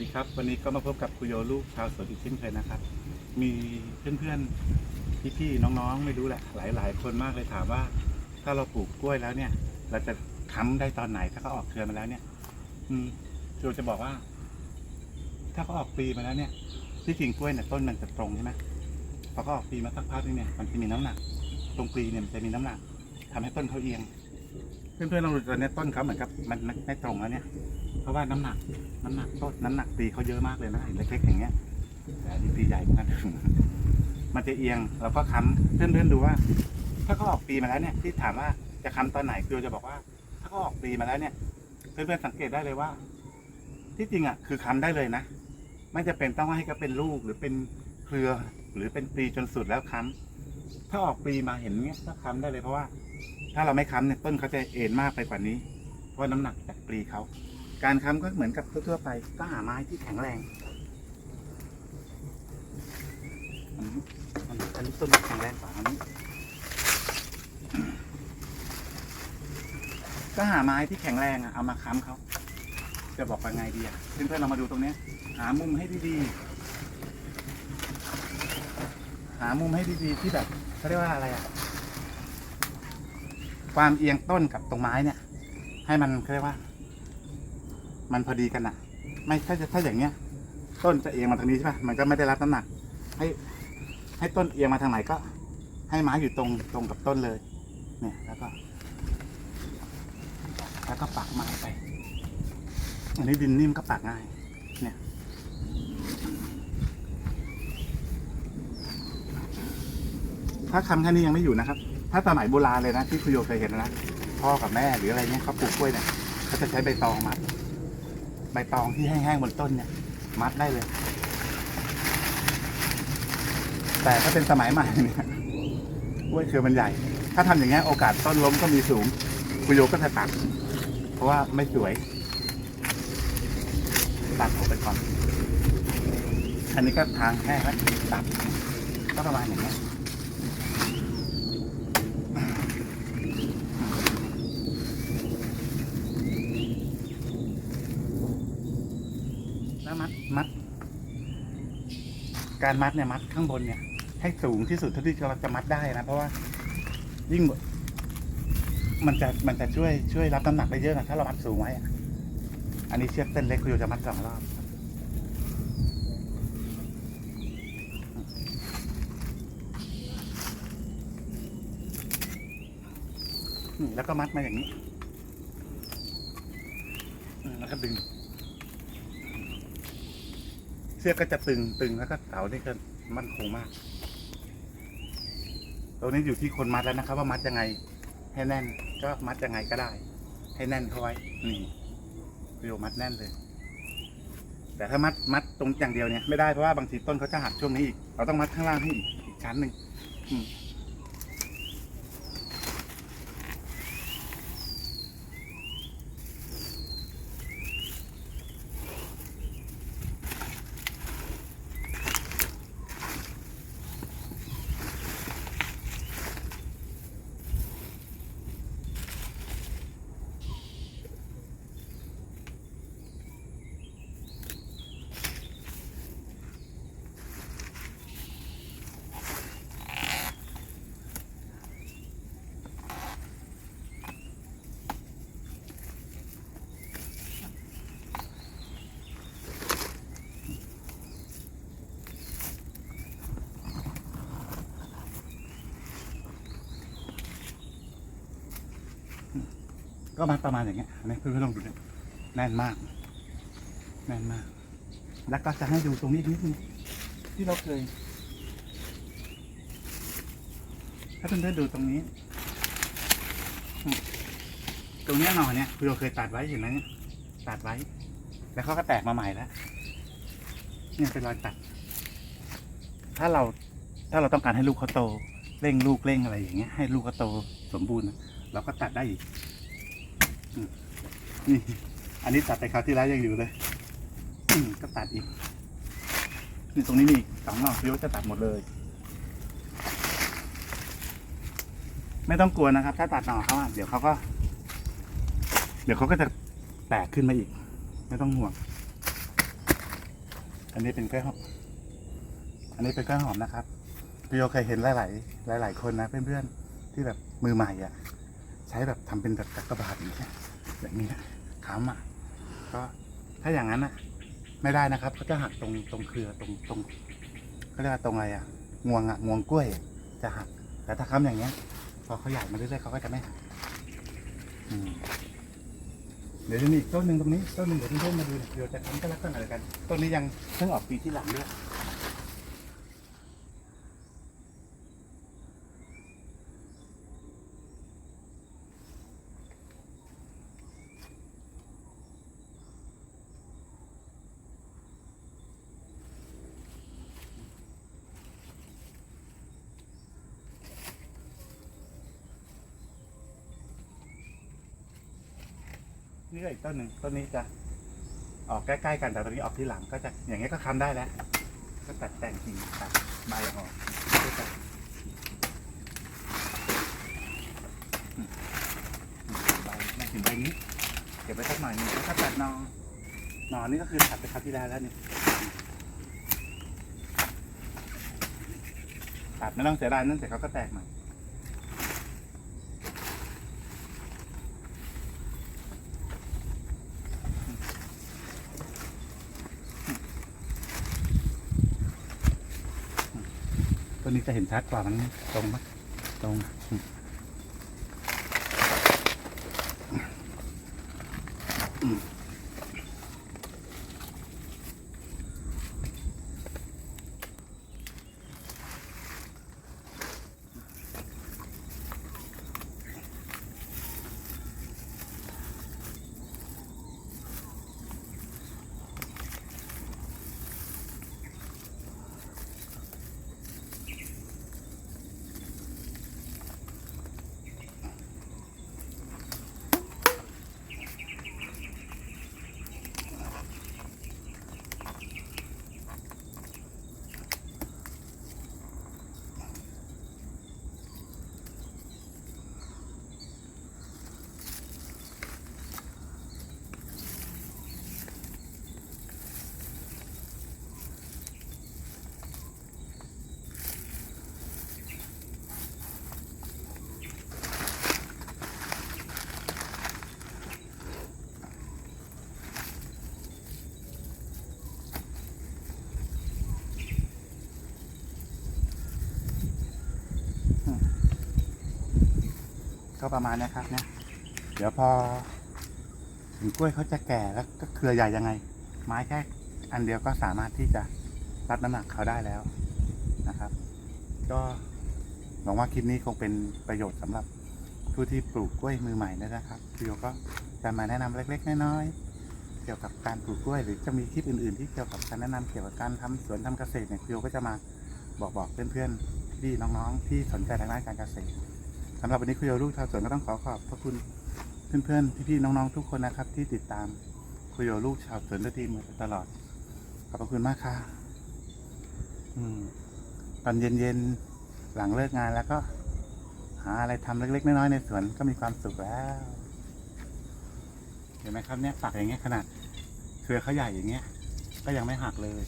ดีครับ วันนี้ก็มาพบกับคุโยลูกชาวสวนอีกเช่นเคยนะครับ มีเพื่อนๆพี่ๆน้องๆไม่รู้แหละ หลายๆ คนมากเลยถามว่า ถ้าเราปลูกกล้วยแล้วเนี่ย เราจะค้ำได้ตอนไหนถ้าเขาออกเครือมาแล้วเนี่ย อืมโยจะบอกว่า ถ้าเขาออกปีมาแล้วเนี่ยที่จริงกล้วยเนี่ยต้นมันจะตรงใช่ไหมพอเขาออกปีมาสักพักนึงเนี่ยมันจะมีน้ำหนัก ตรงปีเนี่ยมันจะมีน้ำหนักทำให้ต้นเขาเอียง เพื่อนๆลองดูตอนนี้ต้นเขาเหมือนกับมันไม่ตรงแล้วเนี่ย ราะว่าน้ำหนัก น้ำหนักต้นน้ำหนักตีเขาเยอะมากเลยนะเห็นเล็กๆอย่างเงี้ยแต่อันนี้ตีใหญ่เหมือนกัน มันจะเอียงเราก็ค้ำเพื่อนๆดูว่า ถ้าเขาออกปีมาแล้วเนี่ยที่ถามว่าจะค้ำตอนไหนคือจะบอกว่า ถ้าเขาออกปีมาแล้วเนี่ย เพื่อนๆสังเกตได้เลยว่า ที่จริงอะคือค้ำได้เลยนะไม่จะเป็นต้องให้เขาเป็นลูกหรือเป็นเครือหรือเป็นปีจนสุดแล้วค้ำถ้าออกปีมาเห็นเงี้ยก็ค้ำได้เลยเพราะว่า ถ้าเราไม่ค้ำเนี่ยต้นเขาจะเอ็นมากไปกว่านี้ เพราะน้ำหนักจากปลีเขา การค้ำก็เหมือนกับทั่วๆไป ก็หาไม้ที่แข็งแรงอันนี้อันนี้อันนี้ต้นแข็งแรงกว่าอันนี้ ก็หาไม้ที่แข็งแรงอะเอามาค้ำเขาจะบอกว่าไงดีอะเพื่อนๆเรามาดูตรงเนี้ยหามุมให้ดีๆหามุมให้ดีๆที่แบบเขาเรียกว่าอะไรอะความเอียงต้นกับตรงไม้เนี่ย ให้มันเขาเรียกว่า มันพอดีกันนะไม่ถ้าจะถ้าอย่างเงี้ย ต้นจะเอียงมาทางนี้ใช่ปะมันก็ไม่ได้รับน้ำหนัก ให้ ให้ต้นเอียงมาทางไหนก็ ให้ไม้อยู่ตรงตรงกับต้นเลย เนี่ยแล้วก็ แล้วก็ปักไม้ไป อันนี้ดินนิ่มก็ปักง่าย เนี่ยถ้าคำแค่นี้ยังไม่อยู่นะครับ ถ้าสมัยโบราณเลยนะที่คุโยเคยเห็นนะ พ่อกับแม่หรืออะไรเงี้ยเขาปลูกกล้วยเนี่ยเขาจะใช้ใบตองมัด ใบตองที่แห้งๆบนต้นเนี่ย มัดได้เลย แต่ถ้าเป็นสมัยใหม่เนี่ยกล้วยเครือมันใหญ่ ถ้าทำอย่างเงี้ยโอกาสต้นล้มก็มีสูงคุโยก็จะตัด เพราะว่าไม่สวย ตัดออกไปก่อน อันนี้ก็ทางแห้งแล้วตัดก็ประมาณอย่างเงี้ย แล้วมัดมัด การมัดเนี่ยมัดข้างบนเนี่ย ให้สูงที่สุดเท่าที่เราจะมัดได้นะ เพราะว่ายิ่ง มันจะมันจะช่วยช่วยรับน้ำหนักได้เยอะนะถ้าเรามัดสูงไว้อันนี้เชือกเส้นเล็กคุณอยู่จะมัดสองรอบแล้วก็มัดมาอย่างนี้ แล้วก็ดึง เชือกก็จะตึงตึงแล้วก็เสานี่ก็มั่นคงมากตรงนี้อยู่ที่คนมัดแล้วนะครับ ว่ามัดยังไง ให้แน่น ก็มัดยังไงก็ได้ ให้แน่นเข้าไว้นี่เรียวมัดแน่นเลย แต่ถ้ามัดมัดตรงอย่างเดียวเนี่ยไม่ได้เพราะว่าบางทีต้นเขาจะหักช่วงนี้อีกเราต้องมัดข้างล่างให้อีกอีกชั้นหนึ่ง ก็มัดประมาณอย่างเงี้ยนนี้เพื่อนๆลองดูเนี่ยแน่นมาก แน่นมาก แล้วก็จะให้ดูตรงนี้นิดนึงที่เราเคยถ้าเพื่อนๆดูตรงนี้ ตรงเนี้ยหน่อเนี่ยคือเราเคยตัดไว้เห็นไหมเนี่ยตัดไว้ แล้วเขาก็แตกมาใหม่แล้วเนี่ยเป็นรอยตัด ถ้าเราถ้าเราต้องการให้ลูกเขาโต เร่งลูกเร่งอะไรอย่างเงี้ย ให้ลูกเขาโตสมบูรณ์ เราก็ตัดได้อีก นี่อันนี้ตัดไปคราวที่แล้วยังอยู่เลย ก็ตัดอีกนี่ตรงนี้มีอีกสองหน่อพี่ว่าจะตัดหมดเลย ไม่ต้องกลัวนะครับ ถ้าตัดหน่อเขาอะเดี๋ยวเขาก็ เดี๋ยวเขาก็จะแตกขึ้นมาอีก ไม่ต้องห่วง อันนี้เป็นกล้วยหอมอันนี้เป็นกล้วยหอมนะครับพี่โยเคยเห็นหลาย ๆ หลาย ๆ คนนะเพื่อนๆที่แบบมือใหม่อะ ใช้แบบทำเป็นแบบกระบาดอย่างเงี้ยแบบนี้นะ ค้ำอะก็ถ้าอย่างนั้นอะ ไม่ได้นะครับเขาจะหักตรงตรงเครือตรงตรงเขาเรียกว่าตรงอะไรอะงวงอะงวงกล้วย จะหัก แต่ถ้าค้ำอย่างเงี้ย พอเขาใหญ่มาเรื่อยๆเขาก็จะไม่หักอืมเดี๋ยวจะมีอีกต้นหนึ่งตรงนี้ต้นหนึ่งเดี๋ยวเพื่อนๆมาดูเดี๋ยวจะทำก็ลักษณะเดียวกันต้นนี้ยังเพิ่งออกปีที่หลังด้วย นี่ก็อีกต้นหนึ่งต้นนี้จะออกใกล้ๆกันแต่ต้นนี้ออกที่หลังก็จะอย่างเงี้ยก็ค้ำได้แล้ว ก็ตัดแต่งกิ่งตัดใบออกก็จะอืมอืมใบไม่ถึงใบนี้ เก็บไว้สักหน่อยนึงแล้วก็ตัดนอหนอนนี่ก็คือตัดไปคราวที่แล้วแล้วนี่ตัดไม่ต้องเสียดายนั่นแต่เขาก็แตกใหม่ ตัวนี้จะเห็นชัดกว่ามันตรงไหมตรงอืม ก็ประมาณนี้ครับเนี่ยเดี๋ยวพอถึงกล้วยเขาจะแก่แล้วก็เครือใหญ่ยังไง ไม้แค่อันเดียวก็สามารถที่จะรับน้ำหนักเขาได้แล้วนะครับ ก็หวังว่าคลิปนี้คงเป็นประโยชน์สำหรับผู้ที่ปลูกกล้วยมือใหม่นะครับพี่โยก็จะมาแนะนำเล็ก ๆ น้อยๆเกี่ยวกับการปลูกกล้วย หรือจะมีคลิปอื่นๆ ที่เกี่ยวกับการแนะนำเกี่ยวกับการทำสวนทำเกษตรเนี่ยพี่โยก็จะมาบอกบอกเพื่อนๆพี่น้องๆที่สนใจทางด้านการเกษตร สำหรับวันนี้คุยโยลูกชาวสวนก็ต้องขอขอบพระคุณเพื่อนๆ พี่ๆ น้องๆ ทุกคนนะครับ ที่ติดตามคุยโยลูกชาวสวนด้วยดีมาตลอด ขอบพระคุณมากค่ะอืมตอนเย็นๆ หลังเลิกงานแล้วก็ หาอะไรทำเล็กๆ น้อยๆ ในสวนก็มีความสุขแล้ว เห็นไหมครับเนี่ยปักอย่างเงี้ยขนาดเครือเขาใหญ่อย่างเงี้ย ก็ยังไม่หักเลย